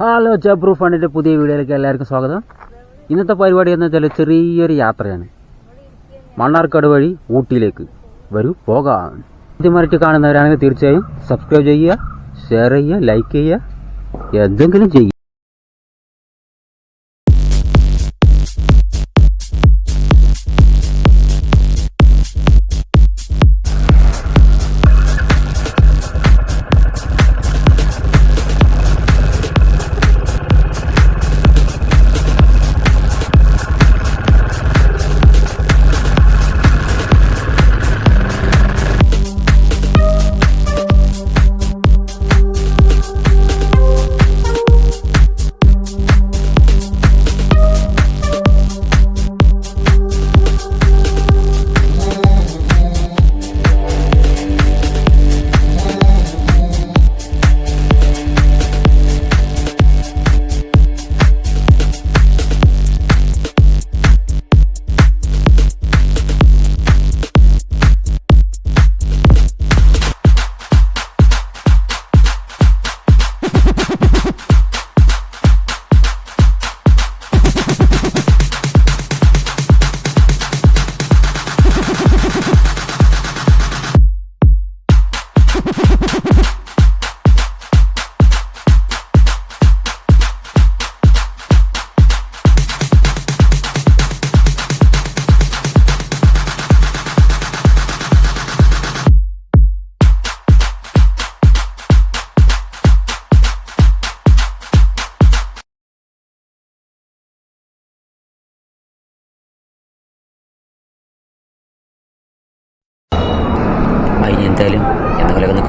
Hello ജബ്രു ഫണ്ടിന്റെ പുതിയ വീഡിയോയിലേക്ക് എല്ലാവർക്കും സ്വാഗതം. ഇന്നത്തെ പരിപാടി എന്ന് വെച്ചാൽ ചെറിയൊരു യാത്രയാണ്. മണ്ണാർക്കാട് വഴി ഊട്ടിയിലേക്ക് വരൂ പോകാം. ആദ്യമായിട്ട് കാണുന്നവരാണെങ്കിൽ തീർച്ചയായും സബ്സ്ക്രൈബ് ചെയ്യുക ഷെയർ ചെയ്യുക ലൈക്ക് ചെയ്യുക എന്തെങ്കിലും ചെയ്യുക.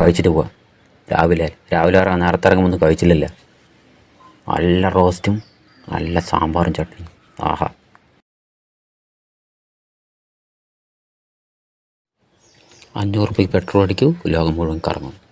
കഴിച്ചിട്ട് പോവാം. രാവിലെ രാവിലെ ഇറങ്ങാൻ നേരത്തെ ഇറങ്ങുമ്പോൾ ഒന്നും കഴിച്ചില്ലല്ലോ. നല്ല റോസ്റ്റും നല്ല സാമ്പാറും ചട്നിയും. ആഹാ. അഞ്ഞൂറ് രൂപയ്ക്ക് പെട്രോൾ അടിക്കൂ ലോകം മുഴുവൻ കറങ്ങും.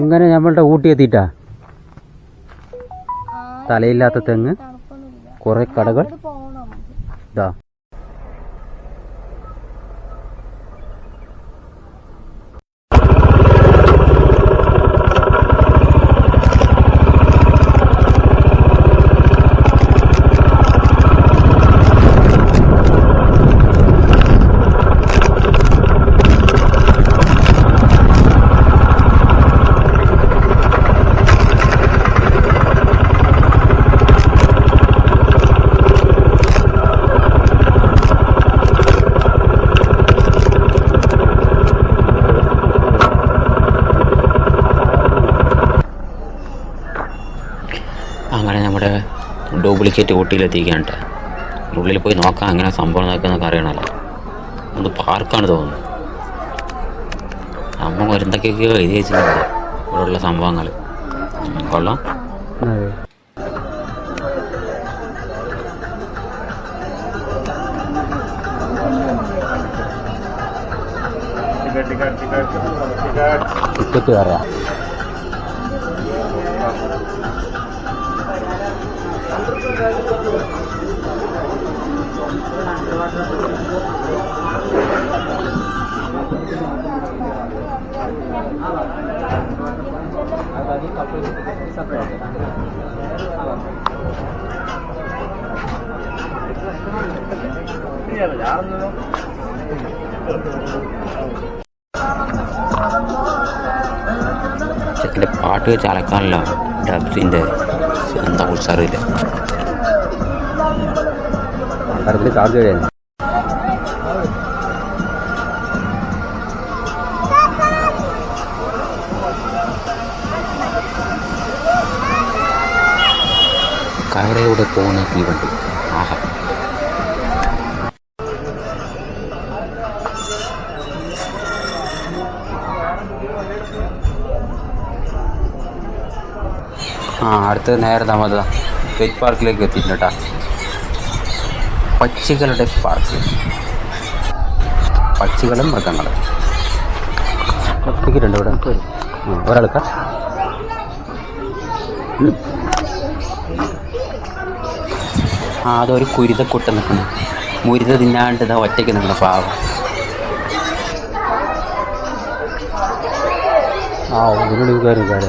അങ്ങനെ നമ്മളുടെ ഊട്ടി എത്തിയിട്ടാ? തലയില്ലാത്ത തെങ്ങ്. കുറെ കടകൾ. ഇതാ അങ്ങനെ നമ്മുടെ ഡ്യൂപ്ലിക്കേറ്റ് ഊട്ടിയിലെത്തിക്കുകയാണ് കേട്ടോ ഉള്ളിൽ പോയി നോക്കാം അങ്ങനെ സംഭവം നടക്കുന്നൊക്കെ അറിയണമല്ലോ അത് പാർക്കാണ് തോന്നുന്നത് അമ്മ എന്തൊക്കെയൊക്കെയോ എഴുതി വെച്ചിട്ടുണ്ട്. ഇവിടെയുള്ള സംഭവങ്ങൾ കൊള്ളാം. ടിക്കറ്റ് പറയാം ചെക്കന്റെ പാട്ട് വെച്ച് അലക്കാനല്ല ഡബ്സിന്റെ എന്താ ആൾക്കാരത്തിൽ ചാർജ് കഴിയാൻ. കയറയിലൂടെ പോകുന്ന തീവണ്ടി ആഹാ. ആ അടുത്ത് നേരെ നമ്മൾ പെറ്റ് പാർക്കിലേക്ക് എത്തിയിട്ടുണ്ട് കേട്ടോ പക്ഷികളുടെ പാർക്ക് പക്ഷികളും മൃഗങ്ങളും ടിക്കറ്റ് ഉണ്ട് ഇവിടെ. ഒരാൾക്കാ ഉം. ഒരു കുരുത കുരുതക്കൊട്ട് നിൽക്കുന്നു. മുരുത തിന്നാണ്ട് ഇതാ ഒറ്റയ്ക്ക് നിൽക്കുന്ന പാവം. ആ ഇതിനുള്ളിൽ കയറി കയറി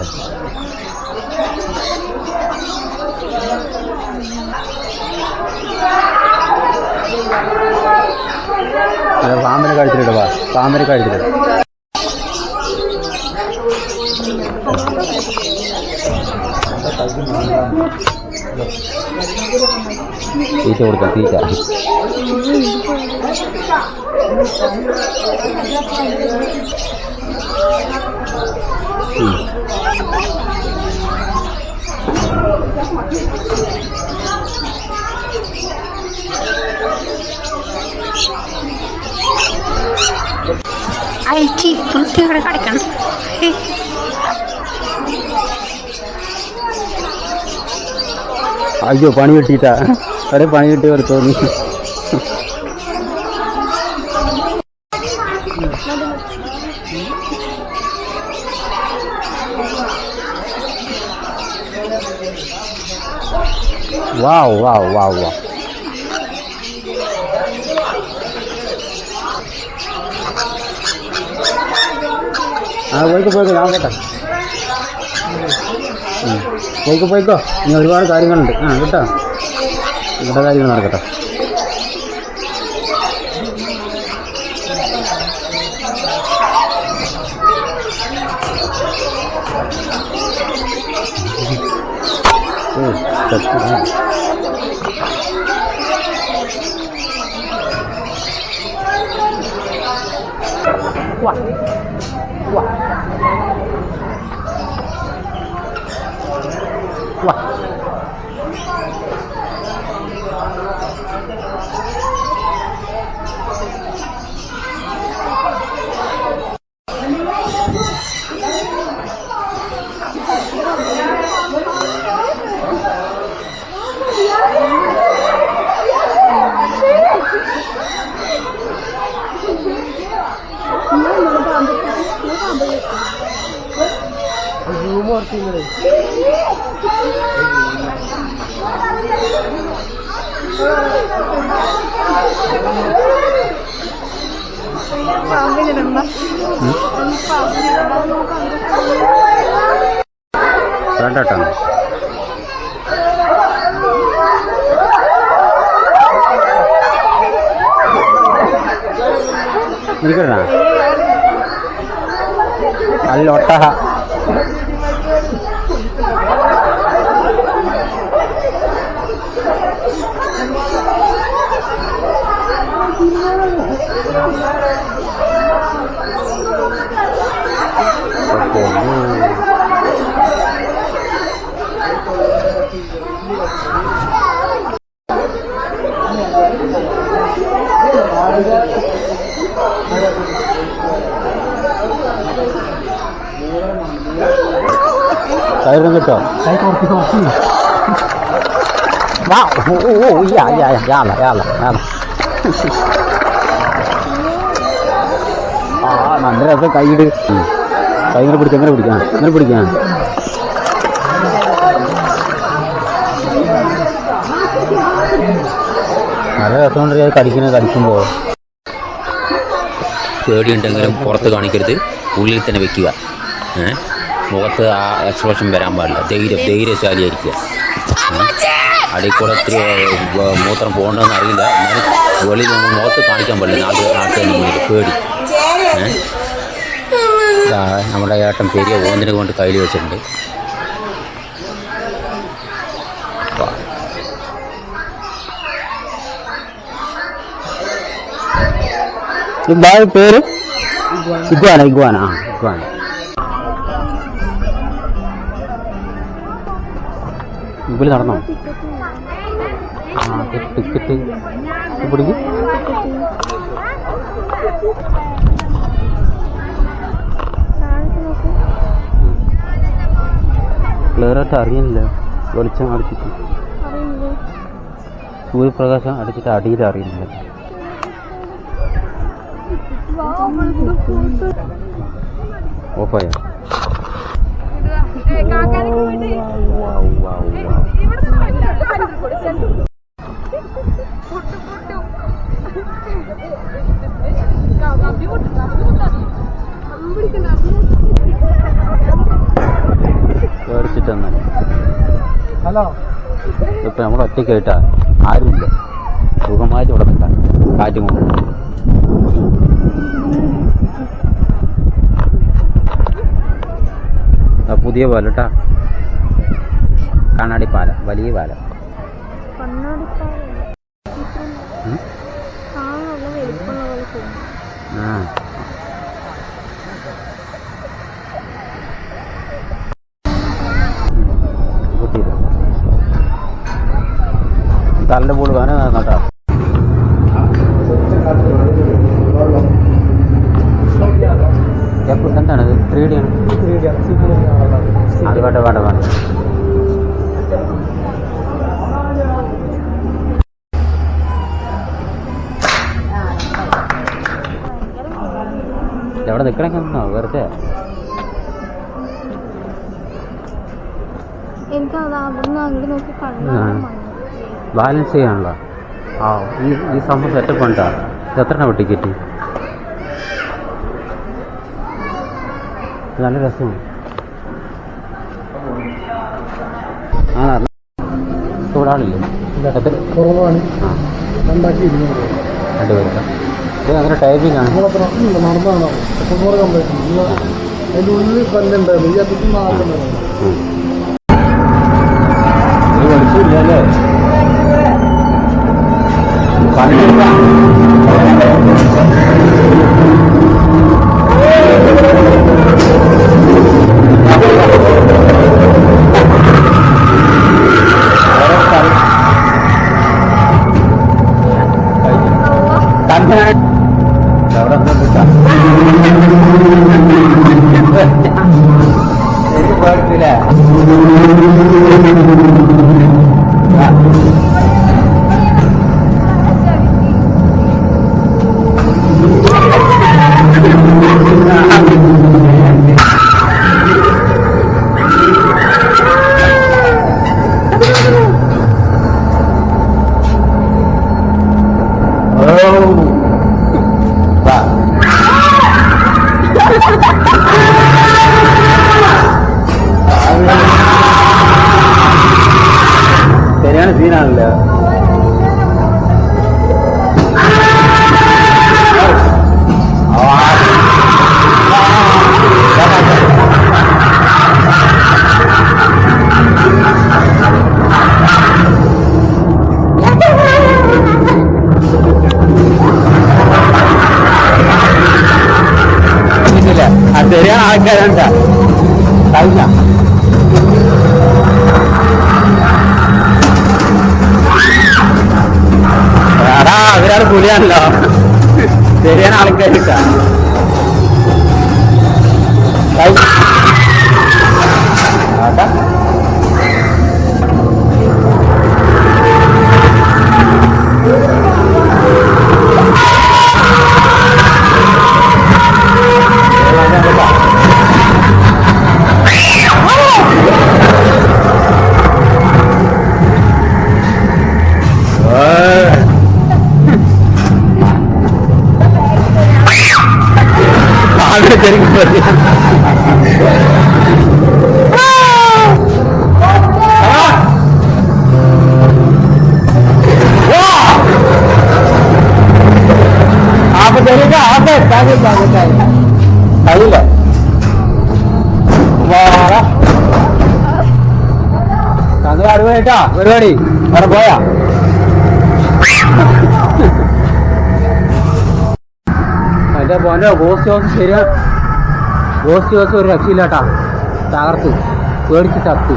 പാമ്പിനെ വാ. പാമ്പിനെ കഴിച്ചിട്ട് തീറ്റ കൊടുക്കാം തീറ്റ ഉം. അയച്ചി വൃത്തിയോടെ കളിക്കണം ഹേ. അയ്യോ പണി അവിടെ പണി കിട്ടി പോലെ നീ വാവ് വാവ് വാവ് വാവ് ആ പോയിക്കോ പോയിക്കോ ഞാൻ കേട്ടോ. പോയിക്കോ പോയിക്കോ. ഇനി ഒരുപാട് കാര്യങ്ങളുണ്ട്. ആ കേട്ടോ. ഇവിടെ കാര്യങ്ങൾ നടക്കട്ടെ ഓ, തെറ്റ്. വാ വാ വേണ്ട കേട്ടോ ഇരിക്കണ? അല്ല കിട്ടോ വാ ഓ ഓ ഓ യാ യാ യാ യാല യാല യാല ആ നല്ല രസം. കൈയിട് കൈകൾ പിടിച്ച് എങ്ങനെ പിടിക്കാം എങ്ങനെ പിടിക്കാം. നല്ല രസമുണ്ട് കടിക്കുന്നത് കടിക്കുമ്പോൾ പേടിയുണ്ടെങ്കിലും പുറത്ത് കാണിക്കരുത്. ഉള്ളിൽ തന്നെ വെക്കുക? മുഖത്ത് ആ എക്സ്പ്രഷൻ വരാൻ പാടില്ല. ധൈര്യം ധൈര്യശാലിയായിരിക്കുക. അടിക്കൂടെ ഒത്തിരി മൂത്രം പോകണമെന്ന് അറിയില്ല. എന്നാലും വെളിയിൽ നമ്മൾ മുഖത്ത് കാണിക്കാൻ പറ്റില്ല. നാട്ട് നാട്ടുകാരുടെ മുന്നിൽ പേടി. നമ്മുടെ ഏട്ടൻ പെരിയ ഓന്തിനെ കൊണ്ട് കയ്യിൽ വെച്ചിട്ടുണ്ട്. പേര്? ഇഗ്വാന ഇഗ്വാന ആ ഇഗ്വാന. മുമ്പിൽ നടന്നോ? പിടിക്കും ക്ലിയറായിട്ട് അറിയുന്നില്ല വെളിച്ചം അടിച്ചിട്ട്. സൂര്യപ്രകാശം അടിച്ചിട്ട് അടിയിൽ അറിയുന്നില്ല. ഓഫായോ? പേടിച്ചിട്ടെന്നാ ഹലോ. ഇപ്പം നമ്മൾ ഒറ്റയ്ക്കായിട്ടാ. ആരുമില്ല. സുഖമായിട്ട് ഇവിടെ നിൽക്കാം. കാറ്റും കൊണ്ട്. പുതിയ പാല കേട്ടാ കണ്ണാടി പാല. വലിയ പാലം? ആ. തലന്റെ പോൾ വേന കേട്ടോ എപ്പോൾ എന്താണ് ത്രീ ഡി ആണ്. അത് വേണ്ട വേണ്ട വേണ്ട. എവിടെ നിൽക്കണമെങ്കിൽ നിന്നോ വെറുതെ. എനിക്ക് അത് അവിടുന്ന് അങ്ങോട്ട് നോക്കി കണ്ടു ബാലൻസ് ചെയ്യാനുള്ള ആ ഈ ഈ സംഭവം സെറ്റപ്പ് ഉണ്ടാ ഇത് എത്ര ടിക്കറ്റ് നല്ല രസമാണ്. ആ ഒരാളില്ലേ കുറവാണ്. ആ. രണ്ടാക്കി ഇരുന്നൂറ്. രണ്ട് പേർക്ക്. ഇത് അങ്ങനെ ടൈപ്പിംഗ് ആണ്. നടന്നതാണോ. തൊണ്ണൂറ് അതിന്റെ ഉള്ളിൽ തന്നെ ഉണ്ടായിരുന്നു ഈ അറ്റത്ത് വെളിച്ചമില്ലല്ലേ കണ്ടില്ല തന്നെ ആൾക്കാരുണ്ട കഴിഞ്ഞ. എടാ അവരാൾ പുലിയാണല്ലോ. ശരിയാണ് ആൾക്കാരിട്ടാ. കഴിയില്ല അടിപൊളിയായിട്ടാ പരിപാടി. അവിടെ പോയാ? എന്റെ പോന്റെ ഗോസ്റ്റ് ഹൗസ് ശരിയാ? ഗോസ്റ്റ് ഹൗസ് ഒരു രക്ഷയില്ലാട്ടാ. തകർത്ത്. പേടിച്ച് ചത്ത്.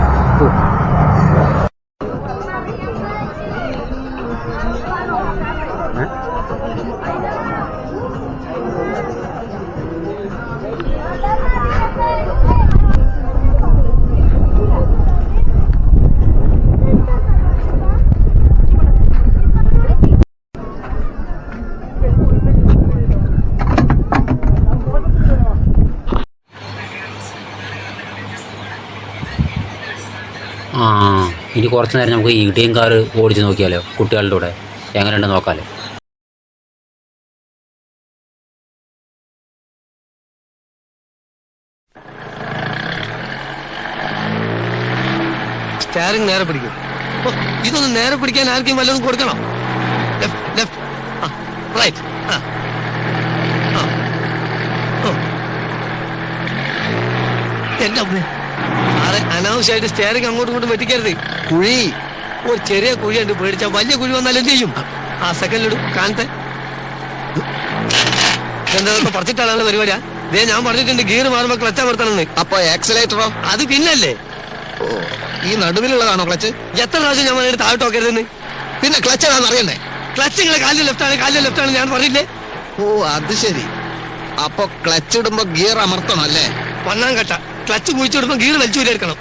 ഇനി കുറച്ച് നേരം നമുക്ക് ഇടിയും കാർ ഓടിച്ച് നോക്കിയാലോ? കുട്ടികളുടെ കൂടെ. എങ്ങനെയുണ്ട് നോക്കാലോ. സ്റ്റാറിങ് നേരെ പിടിക്കും. ഇതൊന്നും നേരെ പിടിക്കാൻ ആർക്കും വല്ലതും കൊടുക്കണം? Left right. എന്റെ അമ്മേ. അനാവശ്യമായിട്ട് സ്റ്റേറിംഗ് അങ്ങോട്ടും ഇങ്ങോട്ടും വെട്ടിക്കരുത്. കുഴി. ഒരു ചെറിയ കുഴി ഉണ്ട് പേടിച്ചാൽ വലിയ കുഴി വന്നാൽ എന്ത് ചെയ്യും? ആ സെക്കൻഡിലിടും കാണത്തെ. എന്താ പറഞ്ഞിട്ടാണ് പരിപാടിയാ? ദേ ഞാൻ പറഞ്ഞിട്ടുണ്ട് ഗിയർ മാറുമ്പോ ക്ലച്ച് അമർത്തണമെന്ന്. അപ്പൊ ആക്സലേറ്ററോ അത് പിന്നല്ലേ. ഓ ഈ നടുവിലുള്ളതാണോ ക്ലച്ച്? എത്ര പ്രാവശ്യം ഞാൻ പറഞ്ഞിട്ട് താഴോട്ട് നോക്കരുതെന്ന്? പിന്നെ ക്ലച്ച് ആണെന്ന് അറിയണ്ടേ? ക്ലച്ച് നിങ്ങളെ കാലിൽ ലെഫ്റ്റ് ആണ് കാലിൽ ലെഫ്റ്റ് ആണ് ഞാൻ പറഞ്ഞില്ലേ? ഓ അത് ശരി. അപ്പൊ ക്ലച്ച് ഇടുമ്പോ ഗിയർ അമർത്തണം അല്ലേ? ഒന്നാം കട്ട ക്ലച്ച് കുഴിച്ചിടുമ്പോ ഗീർ വലിച്ചു വരെടുക്കണം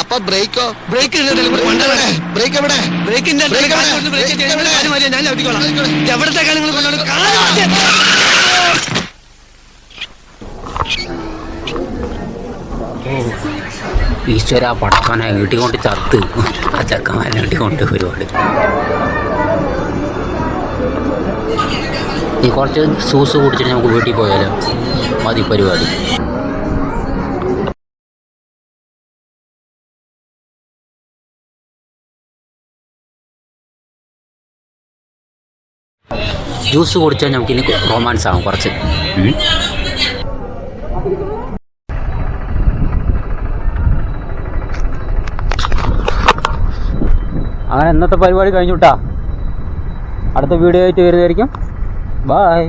അപ്പൊ ബ്രേക്കോ? ബ്രേക്ക് ബ്രേക്ക് എവിടെ? ബ്രേക്കിന്റെ? ഞാൻ ചവിട്ടിക്കോളാം Brake എവിടെ? എവിടത്തേക്കാണ് നിങ്ങൾ കൊണ്ടുപോകുന്നത് കാൽ മാറ്റി. ഈശ്വര പടച്ചോനെ വീട്ടിക്കൊണ്ട് ചത്ത്. ആ ചക്കന്മാരെ വീട്ടിക്കൊണ്ട് ഒരുപാട്. ഈ കുറച്ച് സൂസ് കുടിച്ചിട്ട് നമുക്ക് വീട്ടിൽ പോയാലോ? മതി പരിപാടി. ജ്യൂസ് കുടിച്ചാൽ നമുക്ക് ഇനി റൊമാൻസ് ആവും കുറച്ച്. അങ്ങനെ ഇന്നത്തെ പരിപാടി കഴിഞ്ഞുട്ടാ. അടുത്ത വീഡിയോ ആയിട്ട് വരുന്നതായിരിക്കും. ബായ്